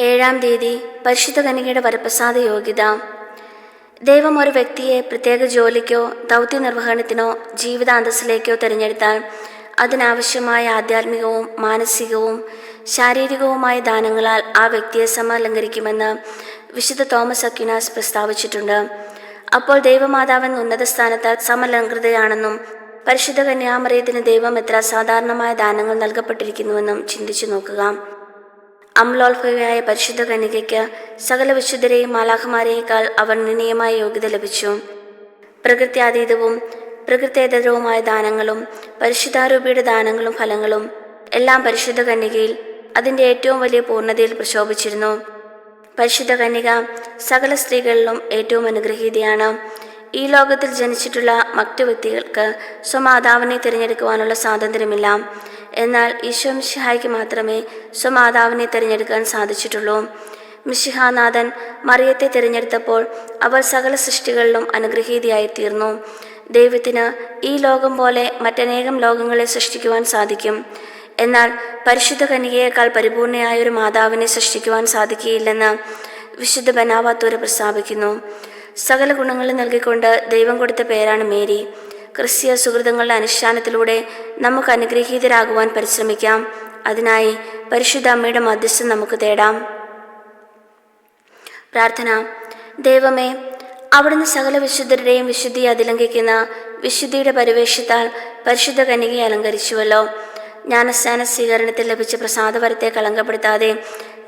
ഏഴാം തീയതി പരിശുദ്ധ കനികയുടെ വരപ്രസാദ യോഗ്യത ദൈവം ഒരു വ്യക്തിയെ പ്രത്യേക ജോലിക്കോ ദൗത്യ നിർവഹണത്തിനോ ജീവിതാന്തസ്സിലേക്കോ തിരഞ്ഞെടുത്താൽ അതിനാവശ്യമായ ആധ്യാത്മികവും മാനസികവും ശാരീരികവുമായ ദാനങ്ങളാൽ ആ വ്യക്തിയെ സമലങ്കരിക്കുമെന്ന് വിശുദ്ധ തോമസ് അക്യുനാസ് പ്രസ്താവിച്ചിട്ടുണ്ട്. അപ്പോൾ ദൈവമാതാവൻ ഉന്നത സ്ഥാനത്ത് സമലങ്കൃതയാണെന്നും പരിശുദ്ധ കന്യാമറിയത്തിന് ദൈവം എത്ര സാധാരണമായ ദാനങ്ങൾ നൽകപ്പെട്ടിരിക്കുന്നുവെന്നും ചിന്തിച്ചു നോക്കുക. അമ്ലോത്ഭവയായ പരിശുദ്ധ കന്യകയ്ക്ക് സകല വിശുദ്ധരെയും മാലാഖമാരെയേക്കാൾ അവർണനീയമായ യോഗ്യത ലഭിച്ചു. പ്രകൃത്യാതീതവും പ്രകൃത്യേതരവുമായ ദാനങ്ങളും പരിശുദ്ധാരൂപിയുടെ ദാനങ്ങളും ഫലങ്ങളും എല്ലാം പരിശുദ്ധ കന്യകയിൽ അതിന്റെ ഏറ്റവും വലിയ പൂർണതയിൽ പ്രശോഭിച്ചിരുന്നു. പരിശുദ്ധ കന്യക സകല സ്ത്രീകളിലും ഏറ്റവും അനുഗ്രഹീതയാണ്. ഈ ലോകത്തിൽ ജനിച്ചിട്ടുള്ള മറ്റു വ്യക്തികൾക്ക് സ്വമാതാവിനെ തിരഞ്ഞെടുക്കുവാനുള്ള സ്വാതന്ത്ര്യമില്ല. എന്നാൽ ഈശോ മിശിഹായ്ക്ക് മാത്രമേ സ്വമാതാവിനെ തിരഞ്ഞെടുക്കാൻ സാധിച്ചിട്ടുള്ളൂ. മിശിഹാനാഥൻ മറിയത്തെ തിരഞ്ഞെടുത്തപ്പോൾ അവൾ സകല സൃഷ്ടികളിലും അനുഗ്രഹീതയായി തീർന്നു ദൈവത്തിന് ഈ ലോകം പോലെ മറ്റനേകം ലോകങ്ങളെ സൃഷ്ടിക്കുവാൻ സാധിക്കും. എന്നാൽ പരിശുദ്ധ കന്യകയേക്കാൾ പരിപൂർണയായ ഒരു മാതാവിനെ സൃഷ്ടിക്കുവാൻ സാധിക്കുകയില്ലെന്ന് വിശുദ്ധ ബനാവാത്തൂര് പ്രസ്താവിക്കുന്നു. സകല ഗുണങ്ങളും നൽകിക്കൊണ്ട് ദൈവം കൊടുത്ത പേരാണ് മേരി. ക്രിസ്തീയ സുഹൃതങ്ങളുടെ അനുഷ്ഠാനത്തിലൂടെ നമുക്ക് അനുഗ്രഹീതരാകുവാൻ പരിശ്രമിക്കാം. അതിനായി പരിശുദ്ധ അമ്മയുടെ മധ്യസ്ഥം നമുക്ക് തേടാം. പ്രാർത്ഥന. ദൈവമേ അവിടുന്ന് സകല വിശുദ്ധരുടെയും വിശുദ്ധിയെ അതിലംഘിക്കുന്ന വിശുദ്ധിയുടെ പരിവേഷത്താൽ പരിശുദ്ധ കന്യകയെ അലങ്കരിച്ചുവല്ലോ. ജ്ഞാനസ്ഥാന സ്വീകരണത്തിൽ ലഭിച്ച പ്രസാദവരത്തെ കളങ്കപ്പെടുത്താതെ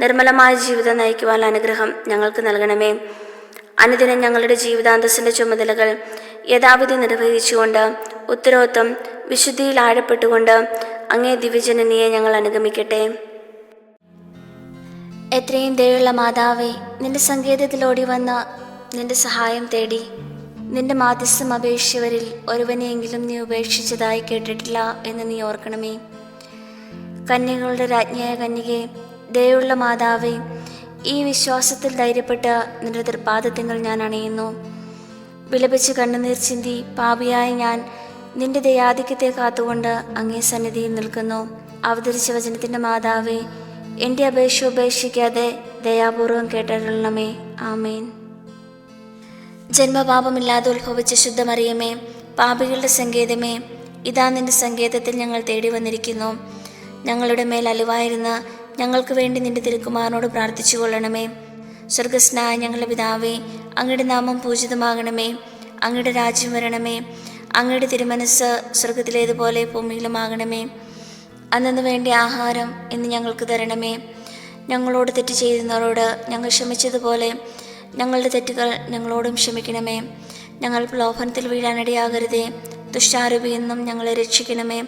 നിർമ്മലമായ ജീവിതം നയിക്കുവാനുള്ള അനുഗ്രഹം ഞങ്ങൾക്ക് നൽകണമേ. അനുദിനം ഞങ്ങളുടെ ജീവിതാന്തസ്സിന്റെ ചുമതലകൾ യഥാവിധി നിർവഹിച്ചുകൊണ്ട് ഉത്തരോത്തം വിശുദ്ധിയിൽ ആഴപ്പെട്ടുകൊണ്ട് അങ്ങേ ദിവ്യജനനിയെ ഞങ്ങൾ അനുഗമിക്കട്ടെ. എത്രയും ദയുള്ള മാതാവേ നിന്റെ സങ്കേതത്തിലോടി വന്ന നിന്റെ സഹായം തേടി നിന്റെ മാധ്യസ്ഥം അപേക്ഷിച്ചവരിൽ ഒരുവനെയെങ്കിലും നീ ഉപേക്ഷിച്ചതായി കേട്ടിട്ടില്ല എന്ന് നീ ഓർക്കണമേ. കന്യകളുടെ രാജ്ഞിയായ കന്യകെ ദയുള്ള മാതാവേ ഈ വിശ്വാസത്തിൽ ധൈര്യപ്പെട്ട് നിന്റെ തൃപ്പാദത്തിങ്ങൾ ഞാൻ അണയുന്നു. വിലപിച്ച് കണ്ണുനീർ ചിന്തി പാപിയായ ഞാൻ നിന്റെ ദയാധിക്യത്തെ കാത്തുകൊണ്ട് അങ്ങേ സന്നിധിയിൽ നിൽക്കുന്നു. അവതരിച്ച വചനത്തിന്റെ മാതാവേ എന്റെ അപേക്ഷ ഉപേക്ഷിക്കാതെ ദയാപൂർവം കേട്ടരുളണമേ. ആമേൻ. ജന്മപാപമില്ലാതെ ഉത്ഭവിച്ച ശുദ്ധമറിയമേ പാപികളുടെ സങ്കേതമേ ഇതാ നിന്റെ സങ്കേതത്തിൽ ഞങ്ങൾ തേടി വന്നിരിക്കുന്നു. ഞങ്ങളുടെ മേൽ അലിവായിരുന്ന ഞങ്ങൾക്ക് വേണ്ടി നിന്റെ തിരുക്കുമാറിനോട് പ്രാർത്ഥിച്ചു കൊള്ളണമേ സ്വർഗസ്നായ ഞങ്ങളുടെ പിതാവേ അങ്ങയുടെ നാമം പൂജിതമാകണമേ അങ്ങയുടെ രാജ്യം വരണമേ അങ്ങയുടെ തിരുമനസ് സ്വർഗത്തിലേതുപോലെ ഭൂമിയിലുമാകണമേ. അന്നു വേണ്ട ആഹാരം ഇന്ന് ഞങ്ങൾക്ക് തരണമേ. ഞങ്ങളോട് തെറ്റ് ചെയ്യുന്നവരോട് ഞങ്ങൾ ക്ഷമിച്ചതുപോലെ ഞങ്ങളുടെ തെറ്റുകൾ ഞങ്ങളോടും ക്ഷമിക്കണമേ. ഞങ്ങൾ പ്രലോഭനത്തിൽ വീഴാനിടയാകരുതേ ദുഷ്ടാരൂപിയിൽ ഞങ്ങളെ രക്ഷിക്കണമേ.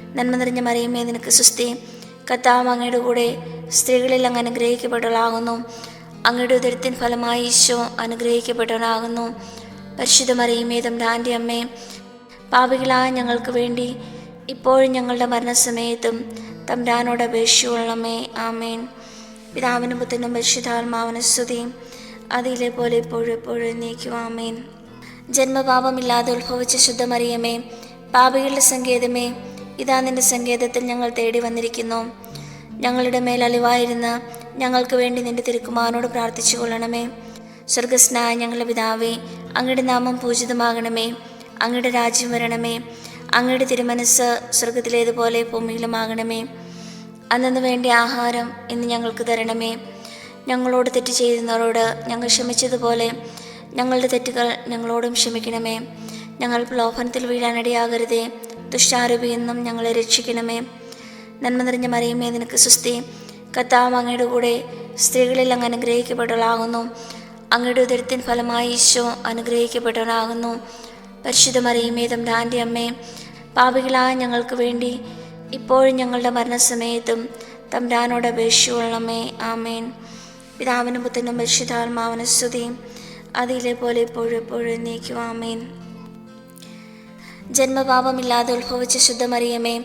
നന്മ നിറഞ്ഞ മറിയമേ നിനക്ക് സുസ്ഥി കത്താവ് അങ്ങയുടെ കൂടെ സ്ത്രീകളിൽ അങ്ങ് അനുഗ്രഹിക്കപ്പെട്ടവളാകുന്നു. അങ്ങയുടെ ഉദരത്തിൻ ഫലമായി ഈശോ അനുഗ്രഹിക്കപ്പെട്ടവനാകുന്നു. പരിശുദ്ധ മറിയമേ തമ്പ്രാന്റെ അമ്മേ പാപികളായ ഞങ്ങൾക്ക് വേണ്ടി ഇപ്പോഴും ഞങ്ങളുടെ മരണസമയത്തും തമ്പ്രാനോട് അപേക്ഷിച്ചുകൊള്ളണമേ. ആമേൻ. പിതാവിനും പുത്തനും പരിശുദ്ധാത്മാവന സ്തുതിയും അതിലെ പോലെ ഇപ്പോഴും എപ്പോഴും നീക്കും ആമേൻ. ജന്മപാപമില്ലാതെ ഉത്ഭവിച്ച ശുദ്ധമറിയമേ പാപികളുടെ സങ്കേതമേ ഇതാ നിന്റെ സങ്കേതത്തിൽ ഞങ്ങൾ തേടി വന്നിരിക്കുന്നു. ഞങ്ങളുടെ മേൽ അലിവായിരുന്ന ഞങ്ങൾക്ക് വേണ്ടി നിന്റെ തിരുക്കുമാരനോട് പ്രാർത്ഥിച്ചു കൊള്ളണമേ. സ്വർഗസ്നായ ഞങ്ങളുടെ പിതാവേ അങ്ങയുടെ നാമം പൂജിതമാകണമേ. അങ്ങയുടെ രാജ്യം വരണമേ. അങ്ങയുടെ തിരുമനസ് സ്വർഗത്തിലേതുപോലെ ഭൂമിയിലുമാകണമേ. അന്നു വേണ്ടി ആഹാരം ഇന്ന് ഞങ്ങൾക്ക് തരണമേ. ഞങ്ങളോട് തെറ്റ് ചെയ്യുന്നവരോട് ഞങ്ങൾ ക്ഷമിച്ചതുപോലെ ഞങ്ങളുടെ തെറ്റുകൾ ഞങ്ങളോടും ക്ഷമിക്കണമേ. ഞങ്ങൾ പ്രലോഭനത്തിൽ വീഴാനിടയാകരുതേ. ദുഷ്ടാരൂപിയെന്നും ഞങ്ങളെ രക്ഷിക്കണമേ. നന്മ നിറഞ്ഞ മറിയമേ നിനക്ക് സ്വസ്തി. കത്താവ് അങ്ങയുടെ കൂടെ സ്ത്രീകളിൽ അങ്ങ് അനുഗ്രഹിക്കപ്പെട്ടവളാകുന്നു. അങ്ങയുടെ ഉദരത്തിൻ ഫലമായി ഈശോ അനുഗ്രഹിക്കപ്പെട്ടവളാകുന്നു പരിശുദ്ധ മറിയമേ തമ്പ്രാന്റെ അമ്മേ പാപികളായ ഞങ്ങൾക്ക് വേണ്ടി ഇപ്പോഴും ഞങ്ങളുടെ മരണസമയത്തും തമ്പ്രാനോട് അപേക്ഷിച്ചുകൊള്ളണമേ ആമേൻ. പിതാവിനും പുത്രനും പരിശുദ്ധാത്മാവിനും സ്തുതിയും അതിലെ പോലെ ഇപ്പോഴും എപ്പോഴും നീക്കും ആമേൻ. ജന്മപാപമില്ലാതെ ഉത്ഭവിച്ച ശുദ്ധമറിയമേ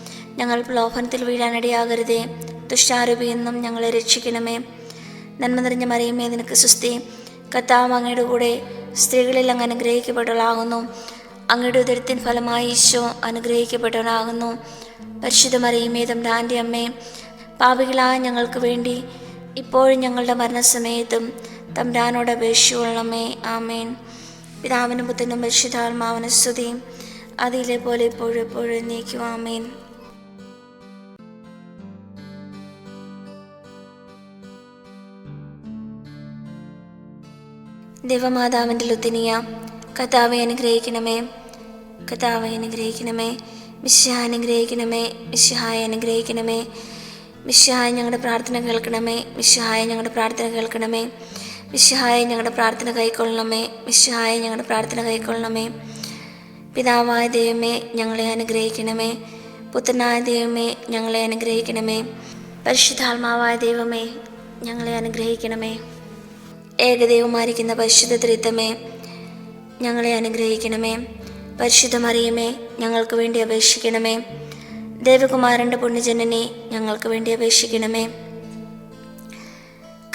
ഞങ്ങൾ പ്രലോഭനത്തിൽ വീഴാനിടയാകരുതേ. ദുഷ്ടാരൂപിയെന്നും ഞങ്ങളെ രക്ഷിക്കണമേ. നന്മ നിറഞ്ഞ മറിയുമേ നിനക്ക് സുസ്ഥി കത്താവ് അങ്ങയുടെ കൂടെ സ്ത്രീകളിൽ അങ്ങ് അനുഗ്രഹിക്കപ്പെട്ടവളാകുന്നു. അങ്ങയുടെ ഉദരത്തിൻ ഫലമായി ഈശോ അനുഗ്രഹിക്കപ്പെട്ടവനാകുന്നു. പരിശുദ്ധ മറിയുമേ തമ്പ്രാന്റെ അമ്മേ പാപികളായ ഞങ്ങൾക്ക് വേണ്ടി ഇപ്പോഴും ഞങ്ങളുടെ മരണസമയത്തും തമ്പ്രാനോട് അപേക്ഷിച്ചുകൊള്ളണമേ ആമേൻ. പിതാവിനും പുത്തനും പരിശുദ്ധാത്മാവിനും സ്തുതിയും അതിലെ പോലെ ഇപ്പോഴും എപ്പോഴും നീക്കും ആമേൻ. ദേവമാതാവിന്റെ ലുത്തിനിയ കഥാവെ അനുഗ്രഹിക്കണമേ. കഥാവെ അനുഗ്രഹിക്കണമേ. മിശ്ഹായ അനുഗ്രഹിക്കണമേ. മിശ്ഹായ അനുഗ്രഹിക്കണമേ. മിശ്ഹായ ഞങ്ങളുടെ പ്രാർത്ഥന കേൾക്കണമേ. മിശ്ഹായ ഞങ്ങളുടെ പ്രാർത്ഥന കേൾക്കണമേ. മിശ്ഹായ ഞങ്ങളുടെ പ്രാർത്ഥന കൈക്കൊള്ളണമേ. മിശ്ഹായ ഞങ്ങളുടെ പ്രാർത്ഥന കൈക്കൊള്ളണമേ. പിതാവായ ദൈവമേ ഞങ്ങളെ അനുഗ്രഹിക്കണമേ. പുത്രനായ ദൈവമേ ഞങ്ങളെ അനുഗ്രഹിക്കണമേ. പരിശുദ്ധാത്മാവായ ദൈവമേ ഞങ്ങളെ അനുഗ്രഹിക്കണമേ. ഏകദൈവമായിരിക്കുന്ന പരിശുദ്ധ ത്രിത്വമേ ഞങ്ങളെ അനുഗ്രഹിക്കണമേ. പരിശുദ്ധ മറിയമേ ഞങ്ങൾക്ക് വേണ്ടി അപേക്ഷിക്കണമേ. ദേവകുമാരന്റെ പുണ്യജനനെ ഞങ്ങൾക്ക് വേണ്ടി അപേക്ഷിക്കണമേ.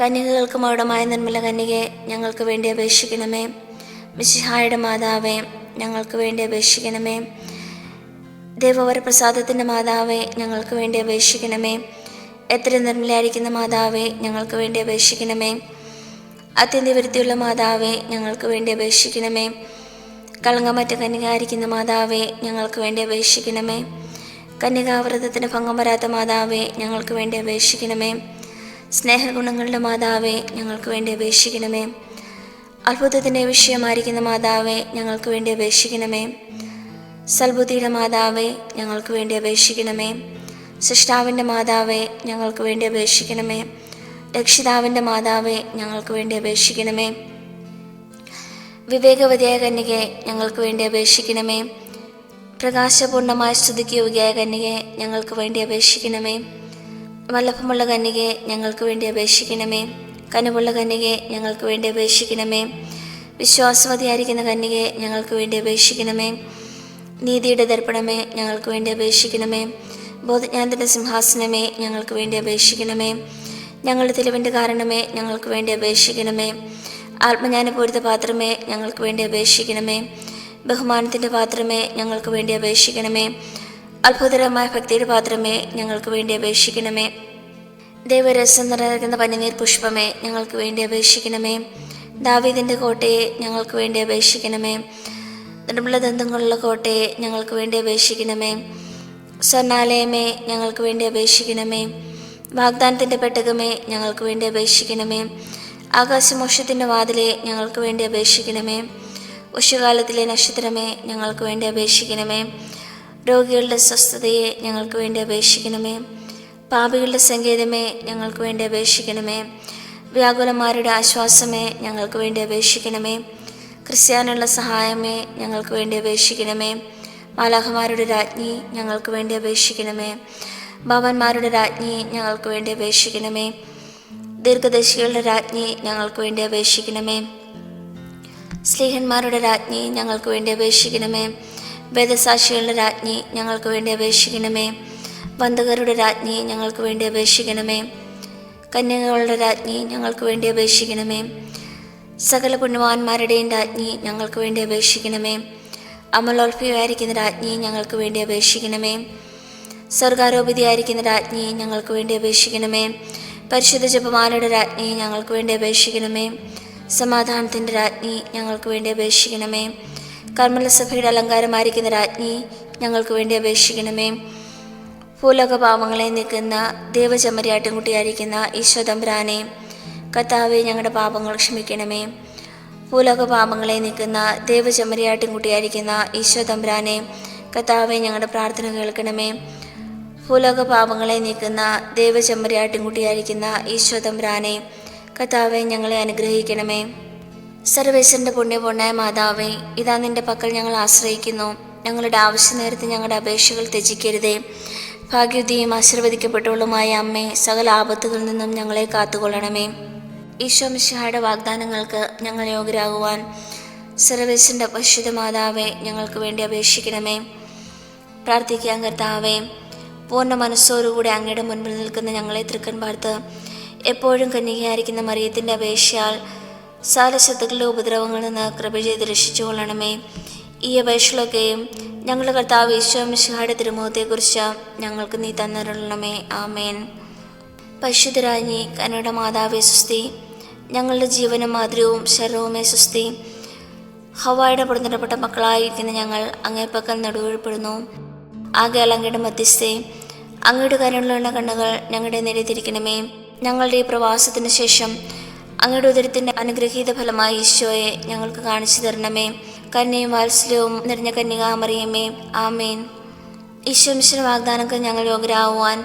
കന്യകകൾക്ക് മൗഢമായ നിർമ്മല കന്യകെ ഞങ്ങൾക്ക് വേണ്ടി അപേക്ഷിക്കണമേ. മിശിഹായുടെ മാതാവേ ഞങ്ങൾക്ക് വേണ്ടി അപേക്ഷിക്കണമേ. ദേവവരപ്രസാദത്തിന്റെ മാതാവേ ഞങ്ങൾക്ക് വേണ്ടി അപേക്ഷിക്കണമേ. എത്ര നിർമ്മലയായിരിക്കുന്ന മാതാവേ ഞങ്ങൾക്ക് വേണ്ടി അപേക്ഷിക്കണമേ. അത്യന്ത മാതാവേ ഞങ്ങൾക്ക് വേണ്ടി അപേക്ഷിക്കണമേ. കളങ്കമറ്റ കന്യകായിരിക്കുന്ന മാതാവേ ഞങ്ങൾക്ക് വേണ്ടി അപേക്ഷിക്കണമേ. കന്യകാവ്രതത്തിന് ഭംഗം വരാത്ത മാതാവേ ഞങ്ങൾക്ക് വേണ്ടി അപേക്ഷിക്കണമേ. സ്നേഹഗുണങ്ങളുടെ മാതാവേ ഞങ്ങൾക്ക് വേണ്ടി അപേക്ഷിക്കണമേ. അത്ഭുതത്തിന്റെ വിഷയമായിരിക്കുന്ന മാതാവേ ഞങ്ങൾക്ക് വേണ്ടി അപേക്ഷിക്കണമേ. സൽബുദ്ധിയുടെ മാതാവേ ഞങ്ങൾക്ക് വേണ്ടി അപേക്ഷിക്കണമേ. സൃഷ്ടാവിന്റെ മാതാവേ ഞങ്ങൾക്ക് വേണ്ടി അപേക്ഷിക്കണമേ. രക്ഷിതാവിന്റെ മാതാവേ ഞങ്ങൾക്ക് വേണ്ടി അപേക്ഷിക്കണമേ. വിവേകവതിയായ കന്യകെ ഞങ്ങൾക്ക് വേണ്ടി അപേക്ഷിക്കണമേ. പ്രകാശപൂർണമായ സ്തുതിക്ക് യോഗിയായ കന്യകെ ഞങ്ങൾക്ക് വേണ്ടി അപേക്ഷിക്കണമേ. വല്ലഭമുള്ള കന്യകെ ഞങ്ങൾക്ക് വേണ്ടി അപേക്ഷിക്കണമേ. കനവുള്ള കന്യകെ ഞങ്ങൾക്ക് വേണ്ടി അപേക്ഷിക്കണമേ. വിശ്വാസവതിയായിരിക്കുന്ന കന്യകെ ഞങ്ങൾക്ക് വേണ്ടി അപേക്ഷിക്കണമേ. നീതിയുടെ ദർപ്പണമേ ഞങ്ങൾക്ക് വേണ്ടി അപേക്ഷിക്കണമേ. ബോധജ്ഞാനത്തിന്റെ സിംഹാസനമേ ഞങ്ങൾക്ക് വേണ്ടി അപേക്ഷിക്കണമേ. ഞങ്ങളുടെ തെളിവിന്റെ കാരണമേ ഞങ്ങൾക്ക് വേണ്ടി അപേക്ഷിക്കണമേ. ആത്മജ്ഞാനപൂരിത പാത്രമേ ഞങ്ങൾക്ക് വേണ്ടി അപേക്ഷിക്കണമേ. ബഹുമാനത്തിന്റെ പാത്രമേ ഞങ്ങൾക്ക് വേണ്ടി അപേക്ഷിക്കണമേ. അത്ഭുതകരമായ ഭക്തിയുടെ പാത്രമേ ഞങ്ങൾക്ക് വേണ്ടി അപേക്ഷിക്കണമേ. ദൈവരസം നിറഞ്ഞിരിക്കുന്ന പനിനീർ പുഷ്പമേ ഞങ്ങൾക്ക് വേണ്ടി അപേക്ഷിക്കണമേ. ദാവീദിന്റെ കോട്ടയെ ഞങ്ങൾക്ക് വേണ്ടി അപേക്ഷിക്കണമേ. നിർമ്മല ദന്തങ്ങളുള്ള കോട്ടയെ ഞങ്ങൾക്ക് വേണ്ടി അപേക്ഷിക്കണമേ. സ്വർണാലയമേ ഞങ്ങൾക്ക് വേണ്ടി അപേക്ഷിക്കണമേ. വാഗ്ദാനത്തിന്റെ പെട്ടകമേ ഞങ്ങൾക്ക് വേണ്ടി അപേക്ഷിക്കണമേ. ആകാശമോക്ഷത്തിന്റെ വാതിലെ ഞങ്ങൾക്ക് വേണ്ടി അപേക്ഷിക്കണമേ. ഉഷകാലത്തിലെ നക്ഷത്രമേ ഞങ്ങൾക്ക് വേണ്ടി അപേക്ഷിക്കണമേ. രോഗികളുടെ സ്വസ്ഥതയെ ഞങ്ങൾക്ക് വേണ്ടി അപേക്ഷിക്കണമേ. പാപികളുടെ സങ്കേതമേ ഞങ്ങൾക്ക് വേണ്ടി അപേക്ഷിക്കണമേ. വ്യാകുലന്മാരുടെ ആശ്വാസമേ ഞങ്ങൾക്ക് വേണ്ടി അപേക്ഷിക്കണമേ. ക്രിസ്ത്യാനുള്ള സഹായമേ ഞങ്ങൾക്ക് വേണ്ടി അപേക്ഷിക്കണമേ. മാലാഹമാരുടെ രാജ്ഞി ഞങ്ങൾക്ക് വേണ്ടി അപേക്ഷിക്കണമേ. ഭവന്മാരുടെ രാജ്ഞിയെ ഞങ്ങൾക്ക് വേണ്ടി അപേക്ഷിക്കണമേ. ദീർഘദശികളുടെ രാജ്ഞിയെ ഞങ്ങൾക്ക് വേണ്ടി അപേക്ഷിക്കണമേ. സ്ലീഹന്മാരുടെ രാജ്ഞി ഞങ്ങൾക്ക് വേണ്ടി അപേക്ഷിക്കണമേ. വേദസാക്ഷികളുടെ രാജ്ഞി ഞങ്ങൾക്ക് വേണ്ടി അപേക്ഷിക്കണമേ. ബന്ധകരുടെ രാജ്ഞി ഞങ്ങൾക്ക് വേണ്ടി അപേക്ഷിക്കണമേ. കന്യകകളുടെ രാജ്ഞി ഞങ്ങൾക്ക് വേണ്ടി അപേക്ഷിക്കണമേ. സകല പുണ്യവാന്മാരുടെയും രാജ്ഞി ഞങ്ങൾക്ക് വേണ്ടി അപേക്ഷിക്കണമേ. അമലോൽഫിയായിരിക്കുന്ന രാജ്ഞി ഞങ്ങൾക്ക് വേണ്ടി അപേക്ഷിക്കണമേ. സ്വർഗാരോപിതയായിരിക്കുന്ന രാജ്ഞിയെ ഞങ്ങൾക്ക് വേണ്ടി അപേക്ഷിക്കണമേ. പരിശുദ്ധ ജപമാലയുടെ രാജ്ഞിയെ ഞങ്ങൾക്ക് വേണ്ടി അപേക്ഷിക്കണമേ. സമാധാനത്തിന്റെ രാജ്ഞി ഞങ്ങൾക്ക് വേണ്ടി അപേക്ഷിക്കണമേ. കർമ്മലസഭയുടെ അലങ്കാരമായിരിക്കുന്ന രാജ്ഞി ഞങ്ങൾക്ക് വേണ്ടി അപേക്ഷിക്കണമേ. ഭൂലോക നിൽക്കുന്ന ദേവചമരിയാട്ടിൻകുട്ടിയായിരിക്കുന്ന ഈശോ തമ്പുരാനെ കർത്താവെ ഞങ്ങളുടെ പാപങ്ങൾ ക്ഷമിക്കണമേ. ഭൂലോക പാപങ്ങളെ നീക്കുന്ന ദേവചമരിയാട്ടിൻകുട്ടിയായിരിക്കുന്ന ഈശോ തമ്പുരാനെ കർത്താവെ ഞങ്ങളുടെ പ്രാർത്ഥന കേൾക്കണമേ. ഭൂലോക പാപങ്ങളെ നീക്കുന്ന ദേവചമ്മരിയാട്ടിൻകുട്ടിയായിരിക്കുന്ന ഈശോ കഥാവെ ഞങ്ങളെ അനുഗ്രഹിക്കണമേ. സർവേശ്വരന്റെ പുണ്യപൂർണായ മാതാവേ ഇതാ നിന്റെ പക്കൽ ഞങ്ങൾ ആശ്രയിക്കുന്നു. ഞങ്ങളുടെ ആവശ്യ നേരത്ത് ഞങ്ങളുടെ അപേക്ഷകൾ ത്യജിക്കരുതേ. ഭാഗ്യവതിയും ആശീർവദിക്കപ്പെട്ടവളുമായ അമ്മേ സകല ആപത്തുകളിൽ നിന്നും ഞങ്ങളെ കാത്തുകൊള്ളണമേ. ഈശോ മിശിഹായുടെ വാഗ്ദാനങ്ങൾക്ക് ഞങ്ങൾ യോഗ്യരാകുവാൻ സർവേശ്വരന്റെ പരിശുദ്ധ മാതാവെ ഞങ്ങൾക്ക് വേണ്ടി അപേക്ഷിക്കണമേ. പ്രാർത്ഥിക്കാൻ കർത്താവേ. പൂർണ മനസ്സോടുകൂടി അങ്ങയുടെ മുൻപിൽ നിൽക്കുന്ന ഞങ്ങളെ തൃക്കൻ പാർത്ത് എപ്പോഴും കന്യകയായിരിക്കുന്ന മറിയത്തിന്റെ അപേക്ഷയാൽ സകല ശത്രുക്കളുടെ ഉപദ്രവങ്ങളിൽ നിന്ന് കൃപ ചെയ്ത് രക്ഷിച്ചു കൊള്ളണമേ. ഈ അപേക്ഷകളൊക്കെയും ഞങ്ങളുടെ കർത്താവ് ഈശോ മിശിഹായുടെ തിരുമുഖത്തെക്കുറിച്ച് ഞങ്ങൾക്ക് നീ തന്നിരണമേ ആമേൻ. പരിശുദ്ധരാജ്ഞി കനയുടെ മാതാവേ സുസ്തി ഞങ്ങളുടെ ജീവനും മാതൃവും ശരീരവുമേ സുസ്തി ഹവായുടെ പുറന്നിടപ്പെട്ട മക്കളായിരിക്കുന്ന ഞങ്ങൾ അങ്ങേപ്പക്കൽ നടുവീഴ്പ്പെടുന്നു. ആകയാൽ അങ്ങയുടെ മധ്യസ്ഥേ അങ്ങയുടെ കരുണയുള്ള കണ്ണുകൾ ഞങ്ങളുടെ നേരെ തിരിക്കണമേ. ഞങ്ങളുടെ ഈ പ്രവാസത്തിന് ശേഷം അങ്ങയുടെ ഉദരത്തിന്റെ അനുഗ്രഹീത ഫലമായി ഈശോയെ ഞങ്ങൾക്ക് കാണിച്ചു തരണമേ. കന്യയും വാത്സല്യവും നിറഞ്ഞ കന്യകാമറിയമേ. ആമേൻ. ഈശോമിശ്വര വാഗ്ദാനങ്ങൾ ഞങ്ങൾ യോഗ്യരാകുവാൻ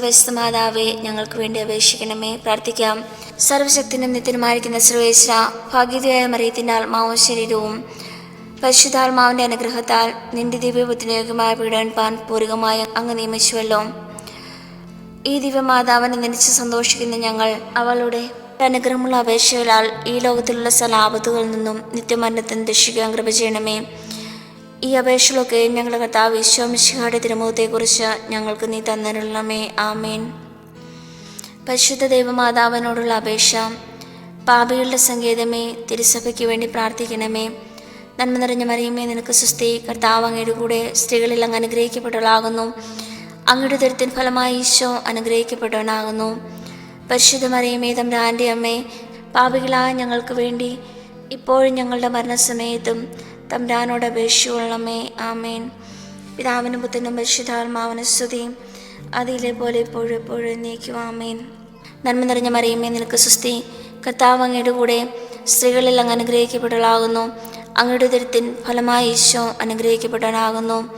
വ്യസ്ത മാതാവെ ഞങ്ങൾക്ക് വേണ്ടി അപേക്ഷിക്കണമേ. പ്രാർത്ഥിക്കാം. സർവശക്തിനും നിത്യനുമായിരിക്കുന്ന സർവേശ്വര ഭാഗ്യതയായ മറിയത്തിന്റെ ആത്മാവും ശരീരവും പരിശുദ്ധാത്മാവിന്റെ അനുഗ്രഹത്താൽ നിന്റെ ദിവ്യബുദ്ധിനയോഗ്യമായ പീഡൻപാൻ പൂർവികമായ അങ്ങ് നിയമിച്ചുവല്ലോ. ഈ ദിവ്യമാതാവിനെ നനച്ച് സന്തോഷിക്കുന്ന ഞങ്ങൾ അവളുടെ അനുഗ്രഹമുള്ള അപേക്ഷകളാൽ ഈ ലോകത്തിലുള്ള സകല ആപത്തുകളിൽ നിന്നും നിത്യമരണത്തിന് രക്ഷിക്കാൻ കൃപ ചെയ്യണമേ. ഈ അപേക്ഷകളൊക്കെ ഞങ്ങളുടെ കർത്താവ് ഈശോമിശിഹായുടെ തിരുമുഖത്തെക്കുറിച്ച് ഞങ്ങൾക്ക് നീ തന്നിരണമേ ആമേൻ. പരിശുദ്ധ ദൈവമാതാവിനോടുള്ള അപേക്ഷ പാപികളുടെ സങ്കേതമേ തിരുസഭയ്ക്ക് വേണ്ടി പ്രാർത്ഥിക്കണമേ. നന്മ നിറഞ്ഞ മറിയുമേ നിനക്ക് സുസ്തി കർത്താവ് അങ്ങയുടെ കൂടെ സ്ത്രീകളിൽ അങ്ങ് അനുഗ്രഹിക്കപ്പെട്ടവളാകുന്നു. അങ്ങയുടെ ദുരിതത്തിൻ ഫലമായി ഈശോ അനുഗ്രഹിക്കപ്പെട്ടവനാകുന്നു. പരിശുദ്ധ മറിയമേ തമ്പ്രാന്റെ അമ്മേ പാപികളായ ഞങ്ങൾക്ക് വേണ്ടി ഇപ്പോഴും ഞങ്ങളുടെ മരണസമയത്തും തമ്പ്രാനോട് അപേക്ഷിച്ചുകൊള്ളണമേ. ആമേൻ. പിതാവിനും പുത്രനും പരിശുദ്ധാത്മാവിനും സ്തുതിയും അതിലെ പോലെ എപ്പോഴും എപ്പോഴും നീക്കും ആമേൻ. നന്മ നിറഞ്ഞ മറിയമേ നിനക്ക് സുസ്തി കർത്താവ് അങ്ങയുടെ കൂടെ സ്ത്രീകളിൽ അങ്ങ് അനുഗ്രഹിക്കപ്പെട്ടവളാകുന്നു. അങ്ങയുടെ ദുരിതത്തിൻ ഫലമായി ഈശോ അനുഗ്രഹിക്കപ്പെടാനാകുന്നു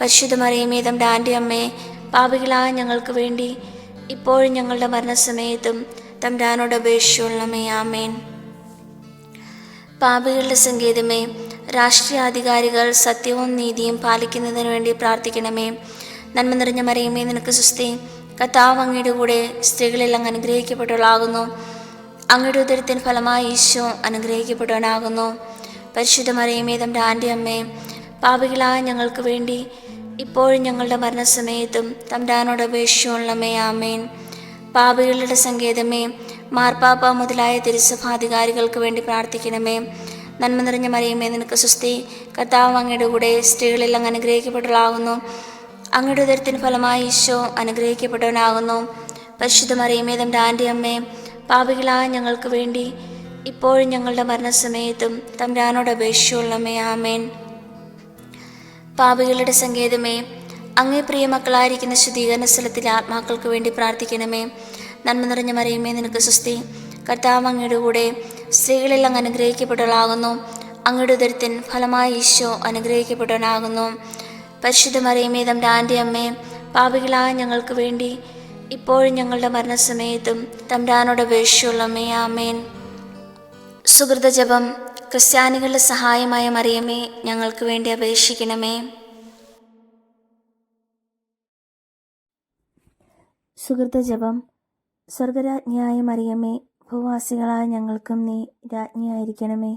പരിശുദ്ധ മറിയമേ തന്റെ ആന്റെ അമ്മേ പാപികളായ ഞങ്ങൾക്ക് വേണ്ടി ഇപ്പോഴും ഞങ്ങളുടെ മരണസമയത്തും തമ്പ്രാനോട് അപേക്ഷിച്ചുള്ളമേ ആമേൻ. പാപികളുടെ സങ്കേതമേ രാഷ്ട്രീയ അധികാരികൾ സത്യവും നീതിയും പാലിക്കുന്നതിന് വേണ്ടി പ്രാർത്ഥിക്കണമേ. നന്മ നിറഞ്ഞ മറിയമേ നിനക്ക് സുസ്തി കത്താവ് അങ്ങയുടെ കൂടെ സ്ത്രീകളിൽ അങ്ങ് അനുഗ്രഹിക്കപ്പെട്ടവളാകുന്നു. അങ്ങയുടെ ഉദരത്തിന് ഫലമായി ഈശോ അനുഗ്രഹിക്കപ്പെട്ടവനാകുന്നു. പരിശുദ്ധ മറിയമേ തന്റെ ആന്റെ അമ്മേ പാപികളായ ഞങ്ങൾക്ക് വേണ്ടി ഇപ്പോഴും ഞങ്ങളുടെ മരണസമയത്തും തമ്പ്രാനോട് അപേക്ഷിച്ചുള്ളമേ ആമേൻ. പാപികളുടെ സങ്കേതമേ മാർപ്പാപ്പ മുതലായ തിരുസഭാധികാരികൾക്ക് വേണ്ടി പ്രാർത്ഥിക്കണമേ. നന്മ നിറഞ്ഞ മറിയമേ നിനക്ക് സുസ്തി കർത്താവ് അങ്ങയുടെ കൂടെ സ്ത്രീകളിൽ അങ്ങ് അനുഗ്രഹിക്കപ്പെട്ടവളാകുന്നു. അങ്ങയുടെ ഉദരത്തിന് ഫലമായി ഈശോ അനുഗ്രഹിക്കപ്പെട്ടവനാകുന്നു. പരിശുദ്ധ മറിയമേ തന്റെ ആന്റെ അമ്മേ പാപികളായ ഞങ്ങൾക്ക് വേണ്ടി ഇപ്പോഴും ഞങ്ങളുടെ മരണസമയത്തും തമ്പ്രാനോട് അപേക്ഷയുള്ളമേ ആമേൻ. പാപികളുടെ സങ്കേതമേ അങ്ങേ പ്രിയ മക്കളായിരിക്കുന്ന ശുദ്ധീകരണ സ്ഥലത്തിലെ ആത്മാക്കൾക്ക് വേണ്ടി പ്രാർത്ഥിക്കണമേ. നന്മ നിറഞ്ഞ മറിയുമേ നിനക്ക് സുസ്തി കർത്താവ് അങ്ങയുടെ കൂടെ സ്ത്രീകളിൽ അങ്ങ് അനുഗ്രഹിക്കപ്പെട്ടവളാകുന്നു. അങ്ങയുടെ ഉദരത്തിൻ ഫലമായി ഈശോ അനുഗ്രഹിക്കപ്പെട്ടവനാകുന്നു. പരിശുദ്ധ മറിയുമേ തന്റെ ആന്റെ അമ്മേ പാപികളായ ഞങ്ങൾക്ക് വേണ്ടി ഇപ്പോഴും ഞങ്ങളുടെ മരണസമയത്തും തമ്പ്രാനോട് അപേക്ഷിച്ചുള്ളമേ ആമേൻ. സുഹൃത ജപം ക്രിസ്ത്യാനികളുടെ സഹായമായ മറിയമേ ഞങ്ങൾക്ക് വേണ്ടി അപേക്ഷിക്കണമേ. സുഹൃത ജപം സ്വർഗരാജ്ഞിയായ മറിയമേ ഭൂവാസികളായ ഞങ്ങൾക്കും നീ രാജ്ഞിയായിരിക്കണമേ.